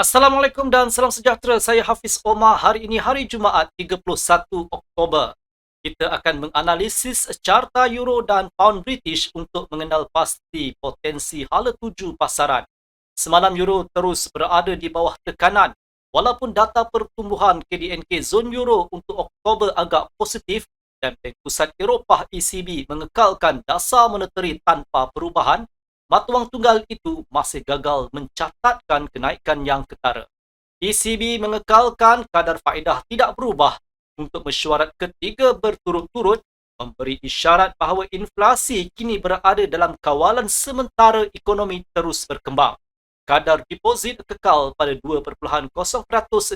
Assalamualaikum dan salam sejahtera. Saya Hafiz Omar. Hari ini hari Jumaat 31 Oktober. Kita akan menganalisis carta euro dan pound British untuk mengenal pasti potensi hala tuju pasaran. Semalam euro terus berada di bawah tekanan. Walaupun data pertumbuhan KDNK zon euro untuk Oktober agak positif dan Bank Pusat Eropah ECB mengekalkan dasar moneteri tanpa perubahan, matuang tunggal itu masih gagal mencatatkan kenaikan yang ketara. ECB mengekalkan kadar faedah tidak berubah untuk mesyuarat ketiga berturut-turut memberi isyarat bahawa inflasi kini berada dalam kawalan sementara ekonomi terus berkembang. Kadar deposit kekal pada 2.0%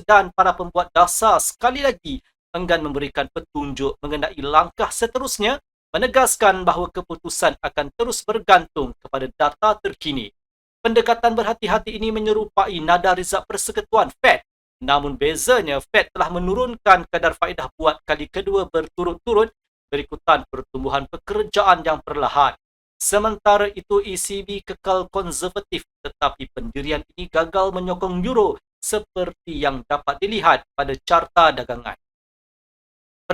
dan para pembuat dasar sekali lagi enggan memberikan petunjuk mengenai langkah seterusnya menegaskan bahawa keputusan akan terus bergantung kepada data terkini. Pendekatan berhati-hati ini menyerupai nada rizab persekutuan Fed. Namun bezanya Fed telah menurunkan kadar faedah buat kali kedua berturut-turut berikutan pertumbuhan pekerjaan yang perlahan. Sementara itu ECB kekal konservatif tetapi pendirian ini gagal menyokong euro seperti yang dapat dilihat pada carta dagangan.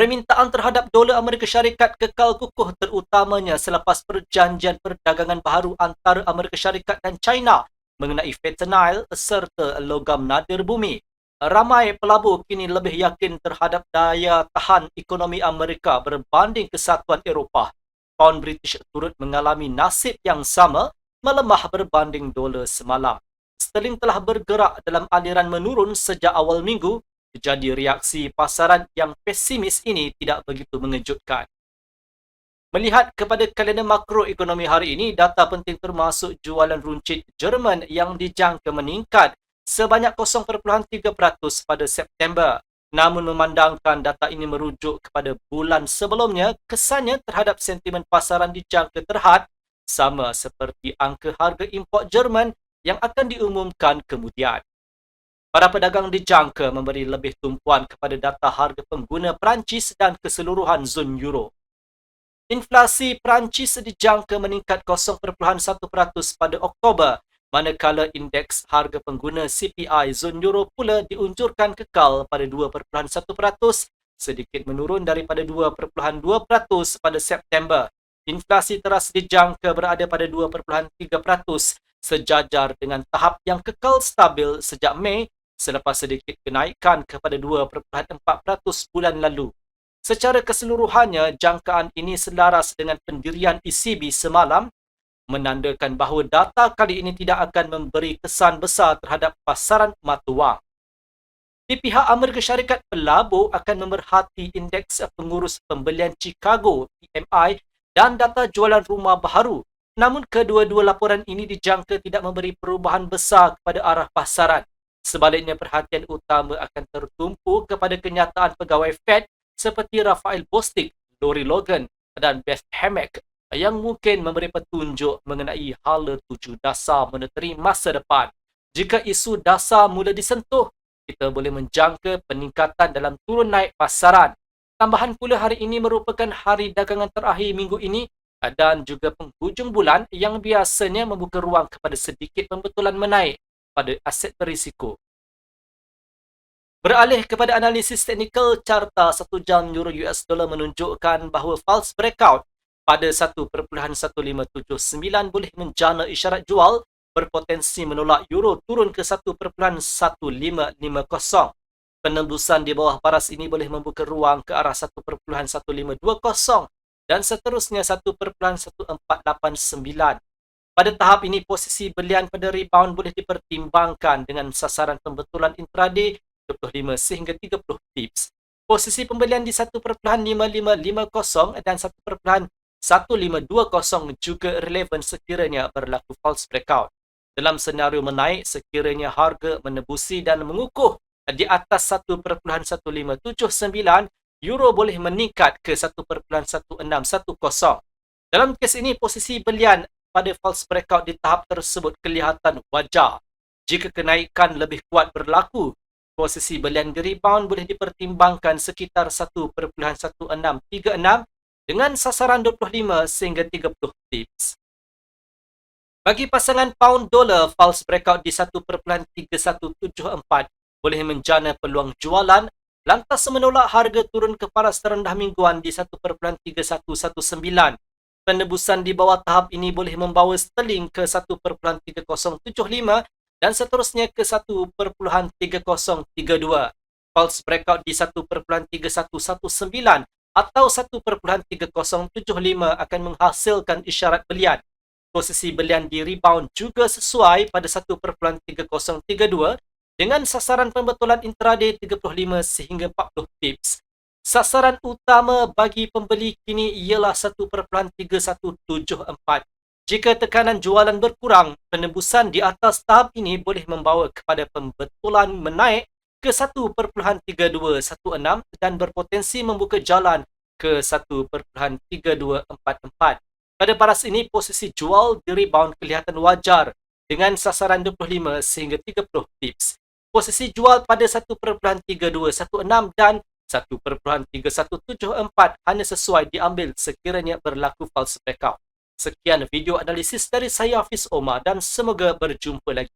Permintaan terhadap dolar Amerika Syarikat kekal kukuh terutamanya selepas perjanjian perdagangan baharu antara Amerika Syarikat dan China mengenai fentanyl serta logam nadir bumi. Ramai pelabur kini lebih yakin terhadap daya tahan ekonomi Amerika berbanding kesatuan Eropah. Pound British turut mengalami nasib yang sama melemah berbanding dolar semalam. Sterling telah bergerak dalam aliran menurun sejak awal minggu jadi reaksi pasaran yang pesimis ini tidak begitu mengejutkan. Melihat kepada kalender makroekonomi hari ini, data penting termasuk jualan runcit Jerman yang dijangka meningkat sebanyak 0.3% pada September. Namun memandangkan data ini merujuk kepada bulan sebelumnya, kesannya terhadap sentimen pasaran dijangka terhad sama seperti angka harga import Jerman yang akan diumumkan kemudian. Para pedagang dijangka memberi lebih tumpuan kepada data harga pengguna Perancis dan keseluruhan zon euro. Inflasi Perancis dijangka meningkat 0.1% pada Oktober, manakala indeks harga pengguna CPI zon euro pula diunjurkan kekal pada 2.1%, sedikit menurun daripada 2.2% pada September. Inflasi teras dijangka berada pada 2.3%, sejajar dengan tahap yang kekal stabil sejak Mei selepas sedikit kenaikan kepada 2.4% bulan lalu. Secara keseluruhannya, jangkaan ini selaras dengan pendirian ECB semalam menandakan bahawa data kali ini tidak akan memberi kesan besar terhadap pasaran mata wang. Di pihak Amerika Syarikat, pelabur akan memerhati indeks pengurus pembelian Chicago PMI dan data jualan rumah baharu. Namun kedua-dua laporan ini dijangka tidak memberi perubahan besar kepada arah pasaran. Sebaliknya perhatian utama akan tertumpu kepada kenyataan pegawai Fed seperti Rafael Bostic, Lori Logan dan Beth Hammack yang mungkin memberi petunjuk mengenai hala tuju dasar moneteri masa depan. Jika isu dasar mula disentuh, kita boleh menjangka peningkatan dalam turun naik pasaran. Tambahan pula hari ini merupakan hari dagangan terakhir minggu ini dan juga penghujung bulan yang biasanya membuka ruang kepada sedikit pembetulan menaik pada aset berisiko. Beralih kepada analisis teknikal, carta satu jam euro US dollar menunjukkan bahawa false breakout pada 1.1579 boleh menjana isyarat jual berpotensi menolak euro turun ke 1.1550. Penembusan di bawah paras ini boleh membuka ruang ke arah 1.1520 dan seterusnya 1.1489. Pada tahap ini, posisi belian pada rebound boleh dipertimbangkan dengan sasaran pembetulan intraday 25 sehingga 30 tips. Posisi pembelian di 1.5550 dan 1.1520 juga relevan sekiranya berlaku false breakout. Dalam senario menaik, sekiranya harga menebusi dan mengukuh di atas 1.1579, euro boleh meningkat ke 1.1610. Dalam kes ini, posisi belian pada false breakout di tahap tersebut kelihatan wajar. Jika kenaikan lebih kuat berlaku, posisi belian rebound boleh dipertimbangkan sekitar 1.1636 dengan sasaran 25 sehingga 30 tips. Bagi pasangan pound dolar, false breakout di 1.3174 boleh menjana peluang jualan lantas menolak harga turun ke paras terendah mingguan di 1.3119. Penebusan di bawah tahap ini boleh membawa sterling ke 1.3075 dan seterusnya ke 1.3032. False breakout di 1.3119 atau 1.3075 akan menghasilkan isyarat belian. Posisi belian di rebound juga sesuai pada 1.3032 dengan sasaran pembetulan intraday 35 sehingga 40 pips. Sasaran utama bagi pembeli kini ialah 1.3174. Jika tekanan jualan berkurang, penembusan di atas tahap ini boleh membawa kepada pembetulan menaik ke 1.3216 dan berpotensi membuka jalan ke 1.3244. Pada paras ini, posisi jual di rebound kelihatan wajar dengan sasaran 25 sehingga 30 pips. Posisi jual pada 1.3216 dan 1.3174 hanya sesuai diambil sekiranya berlaku false breakout. Sekian video analisis dari saya Hafiz Omar dan semoga berjumpa lagi.